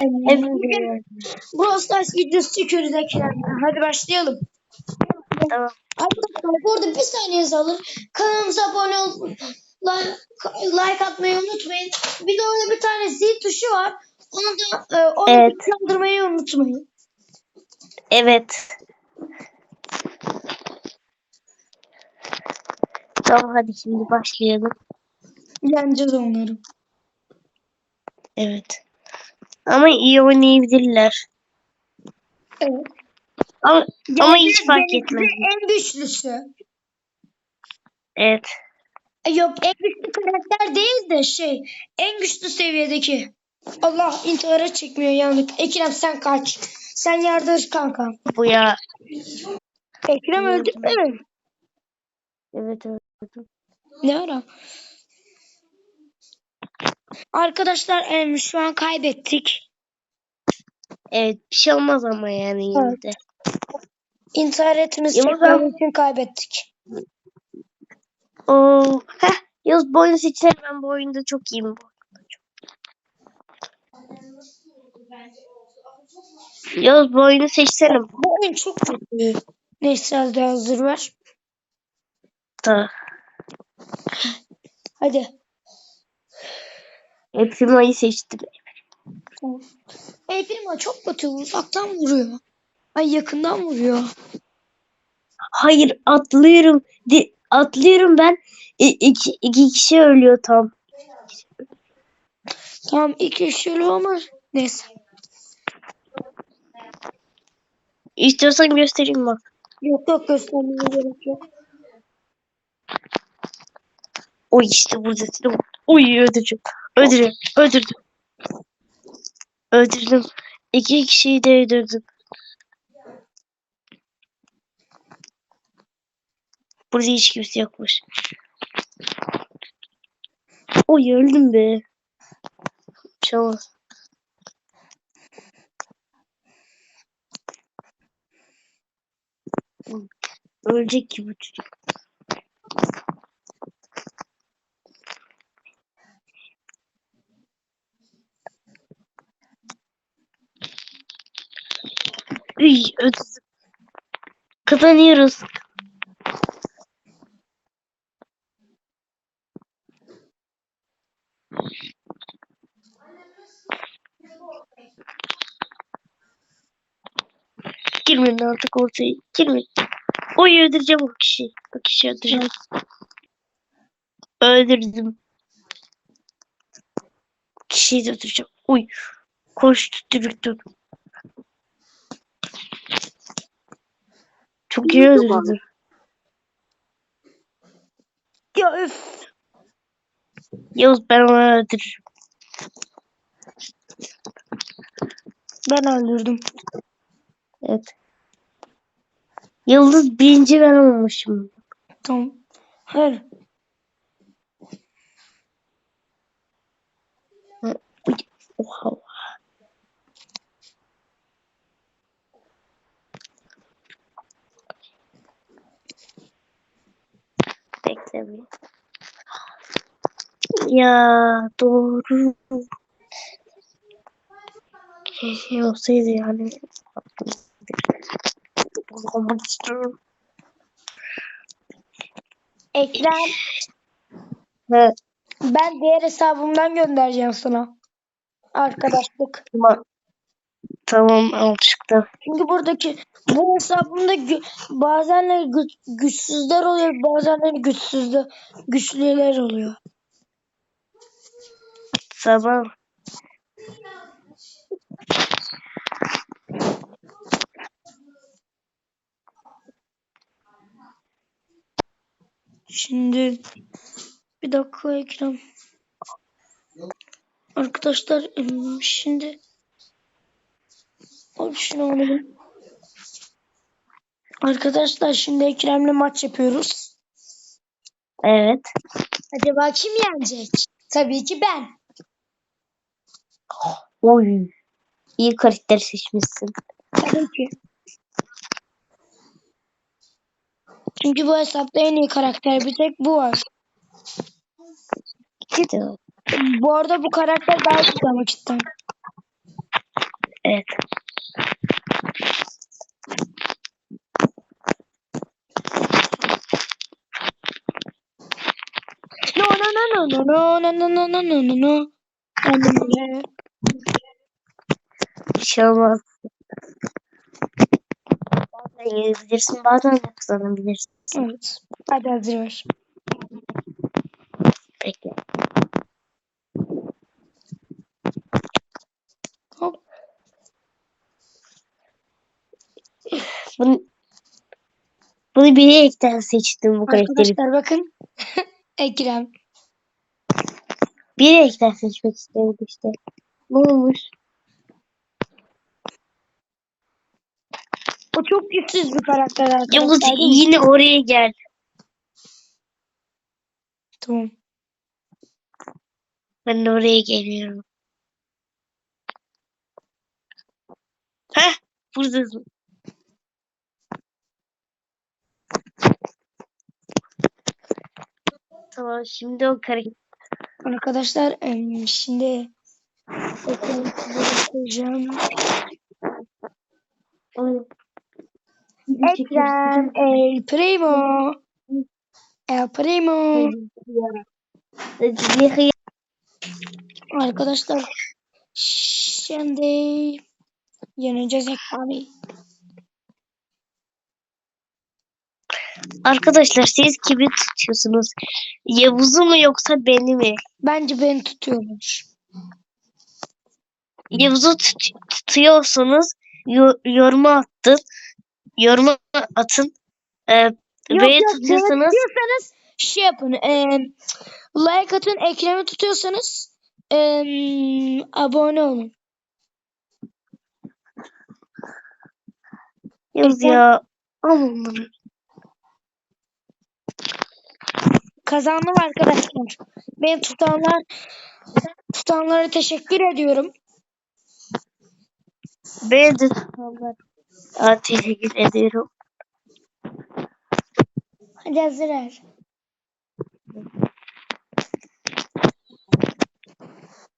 Bugün Brawl Stars videosu çekiyoruz Ekrem. Hadi başlayalım. Tamam. Arkadaşlar bu arada bir saniyenizi alır. Kanalımıza abone ol, like, like atmayı unutmayın. Bir de orada bir tane zil tuşu var. Onu da e, onu Evet. kaldırmayı unutmayın. Evet. Tamam hadi şimdi başlayalım. Yeneceğiz onları. Evet. Ama iyi oynayabilirler. Evet. Ama, ama hiç fark etmez. En güçlüsü. Evet. E, Yok en güçlü karakter değil de şey en güçlü seviyedeki. Allah intihara çekmiyor yandık. Ekrem sen kaç. Sen yardır kanka. Bu ya. Ekrem öldü mü? Evet evet. Ne ara? Arkadaşlar em, şu an kaybettik. Evet bir şey olmaz ama yani yine de. İntihar Yavuz çekmediği için kaybettik. Oo. Heh. Yaz bu oyunu seçsene ben bu oyunda çok iyiyim. bu oyunda çok. Yaz bu oyunu seçsene. Bu oyun çok kötü. Neyse hazır ver. Da. Hadi. Hepsini ayı seçtim. Ey prima çok kötü. Uzaktan vuruyor. Ay yakından vuruyor. Hayır atlıyorum. Di- atlıyorum ben. İ- iki, iki kişi ölüyor tam. Tamam iki şöyle ama neyse. İstiyorsan göstereyim bak. Yok yok göstermeye gerek yok. Oy işte burada. Öldüreceğim. Öldüreceğim. Öldürdüm. Öldürdüm. İki kişiyi de öldürdüm. Burada hiç kimse yokmuş. Oy öldüm be. Çalmaz. Ölecek ki bu çocuk. Öldüm. Kazanıyoruz. Girmeyin artık ortaya. Girmeyin. Oy öldüreceğim o kişiyi. O kişiyi öldüreceğim. Öldürdüm. Kişiyi de öldüreceğim. Oy. Koş tutturuldum. Çok iyi öldürdüm. Ya öf. Yavuz ben onu öldürürüm. Ben öldürdüm. Evet. Yıldız birinci ben olmuşum. Tamam. Hayır. Oha. Bir. Ya doğru. Keşke olsaydı yani. Olmak istiyorum. Ekrem Ve ben diğer hesabımdan göndereceğim sana. Arkadaşlık. tamam. Tamam alışıkta. Çünkü buradaki bu hesabımda gü- bazenleri gü- güçsüzler oluyor, bazenleri güçsüzler, güçlüler oluyor. Tamam. Şimdi bir dakika Ekrem. Arkadaşlar şimdi Şunu alalım. Arkadaşlar şimdi Ekrem'le maç yapıyoruz. Evet. Acaba kim yenecek? Tabii ki ben. Oy. İyi karakter seçmişsin. Tabii ki. Çünkü bu hesapta en iyi karakter bir tek bu var. Var. Bu arada bu karakter daha güzel vakitten. No no no no no no no no no no no no. Hadi be. Bir şey. Bazen yenebilirsin, bazen de kazanabilirsin. Evet. Hadi hazır ver. Peki. Bunu, bunu bilerekten seçtim bu karakteri. Arkadaşlar bakın. Ekrem. Bilerekten seçmek istedim işte. Ne olmuş? O çok güçsüz bir karakter Yavuz arkadaşlar. mi? yine oraya gel. Tamam. Ben de oraya geliyorum. Heh, buradasın. Tamam, şimdi o karakter. Arkadaşlar em, şimdi ekranı size göstereceğim. Ekrem El Primo. El Primo. Arkadaşlar şimdi yeneceğiz Ekrem'i. Arkadaşlar siz kimi tutuyorsunuz? Yavuz'u mu yoksa beni mi? Bence beni tutuyormuş. Yavuz'u tut- tutuyorsanız yo- yoruma attın. Yoruma atın. Ee, Yok, beni yok, tutuyorsanız şey yapın. em, like atın Ekrem'i tutuyorsanız em, abone olun. Yavuz ya. Al onları. Kazandım arkadaşlar. Beni tutanlar tutanlara teşekkür ediyorum. Beni de tutanlar. Aa, teşekkür ediyorum. Hadi hazır.